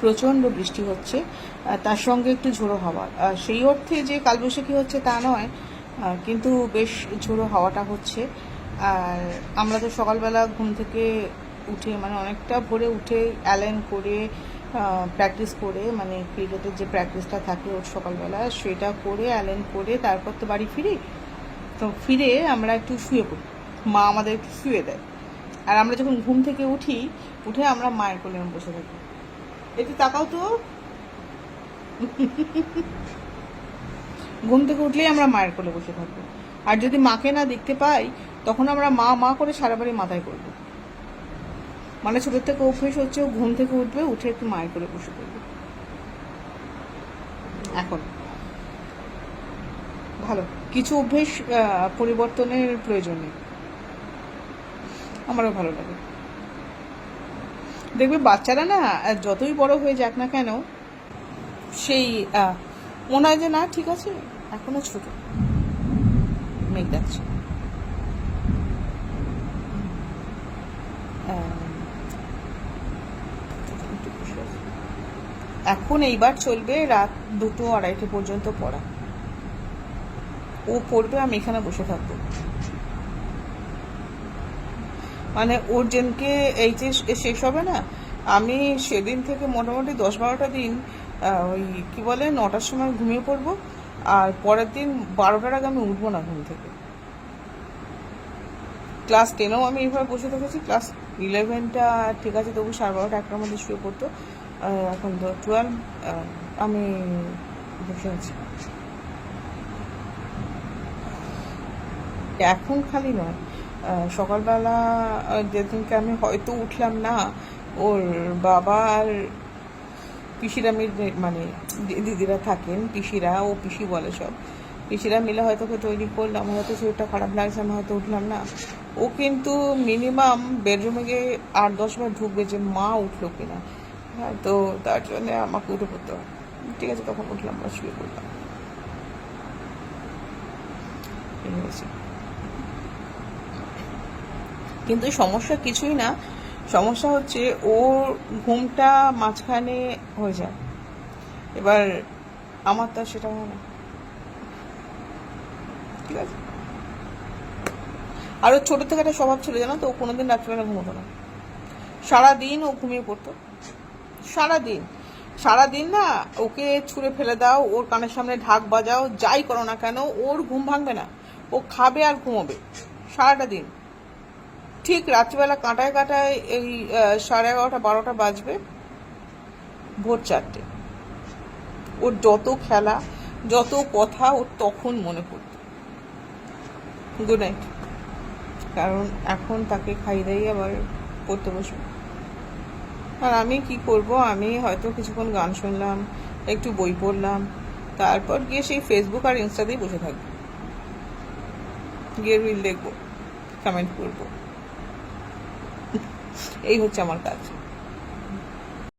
প্রচণ্ড বৃষ্টি হচ্ছে তার সঙ্গে একটু ঝোড়ো হাওয়া। সেই অর্থে যে কালবৈশাখী হচ্ছে তা নয় কিন্তু বেশ ঝোড়ো হাওয়াটা হচ্ছে। আর আমরা তো সকালবেলা ঘুম থেকে উঠে মানে অনেকটা ভোরে উঠে অ্যালেন করে প্র্যাকটিস করে মানে ক্রিকেটের যে প্র্যাকটিসটা থাকে ওর সকালবেলা, সেটা করে অ্যালেন করে তারপর তো বাড়ি ফিরি। তো ফিরে আমরা একটু শুয়ে পড়ি। মা আমাদের একটু শুয়ে দেয়। আর আমরা যখন ঘুম থেকে উঠি, উঠে আমরা মায়ের কোলে বসে থাকি। একটু তাকাও তো। ঘুম থেকে উঠলেই আমরা মায়ের কোলে বসে থাকব। আর যদি মাকে না দেখতে পাই, তখন আমরা মা মা করে সারা বাড়ি মাথায় করব। মানে ছোটোর থেকে অভ্যেস হচ্ছে, ও ঘুম থেকে উঠবে, উঠে একটু মায়ের করে বসে পড়বে এখন। ভালো। কিছু অভ্যেস পরিবর্তনের প্রয়োজন আমারও ভালো লাগে। দেখবে বাচ্চারা না যতই বড় হয়ে যাক না কেন, সেই মনে হয় যে না, ঠিক আছে, এখনও ছোট। মেঘ আছি। এখন এইবার চলবে রাত দুটো আড়াইটে পর্যন্ত পড়া। ও পড়বে, আমি এখানে বসে থাকব। মানে ওর যেনকে এইচএস শেষ হবে না, আমি সেদিন থেকে মোটামুটি দশ বারোটা দিন ওই কী বলে, নটার সময় ঘুমিয়ে পড়ব, আর পরের দিন বারোটার আগে আমি উঠবো না ঘুম থেকে। ক্লাস টেনেও আমি এইভাবে বসে থেকেছি, ক্লাস ইলেভেনটা ঠিক আছে, তবু সাড়ে বারোটা একটার মধ্যে শুয়ে পড়তো। এখন তো টুয়েলভ আমি বসে আছি। এখন খালি নয়। সকালবেলা যেদিনকে আমি হয়তো উঠলাম না, ওর বাবা আর পিসিরা মিলে মানে দিদিরা থাকেন, পিসিরা, ও পিসি বলে সব। পিসিরা মিলে হয়তো ওকে তৈরি করলাম হয়তো শরীরটা খারাপ লাগছে, আমি হয়তো উঠলাম না। ও কিন্তু মিনিমাম বেডরুমে গিয়ে আট দশ বার ঢুকবে যে মা উঠল কিনা। হ্যাঁ তো তার জন্য আমাকে উঠে পড়তে হয়। ঠিক আছে, তখন উঠলাম বা শুয়ে পড়লাম। কিন্তু সমস্যা কিছুই না। সমস্যা হচ্ছে ওর ঘুমটা মাঝখানে হয়ে যায়। এবার আমার তো সেটা হয় না। ঠিক আছে? আর ওর ছোট থেকে একটা স্বভাব ছিল, জানো তো? ও কোনোদিন রাত্রিবেলা ঘুমোতো না। সারাদিন ও ঘুমিয়ে পড়তো। সারাদিন। সারাদিন না ওকে ছুঁড়ে ফেলে দাও, ওর কানের সামনে ঢাক বাজাও, যাই করো না কেন, ওর ঘুম ভাঙবে না। ও খাবে আর ঘুমোবে। সারাটা দিন। ঠিক রাত্রিবেলা কাঁটায় কাঁটায় এই সাড়ে এগারোটা, বারোটা বাজবে। ভোর চারটে। ওর যত খেলা, যত কথা ওর তখন মনে পড়ত। গুড নাইট কারণ এখন তাকে খাই দাইয়ে আবার পড়তে বসবো। আর আমি কি করব? আমি হয়তো কিছুক্ষণ গান শুনলাম, একটু বই পড়লাম, তারপর গিয়ে সেই ফেসবুক আর ইনস্টাতেই বসে থাকব। গিয়ে রিল দেখব কমেন্ট করব। এই হচ্ছে আমার কাজ।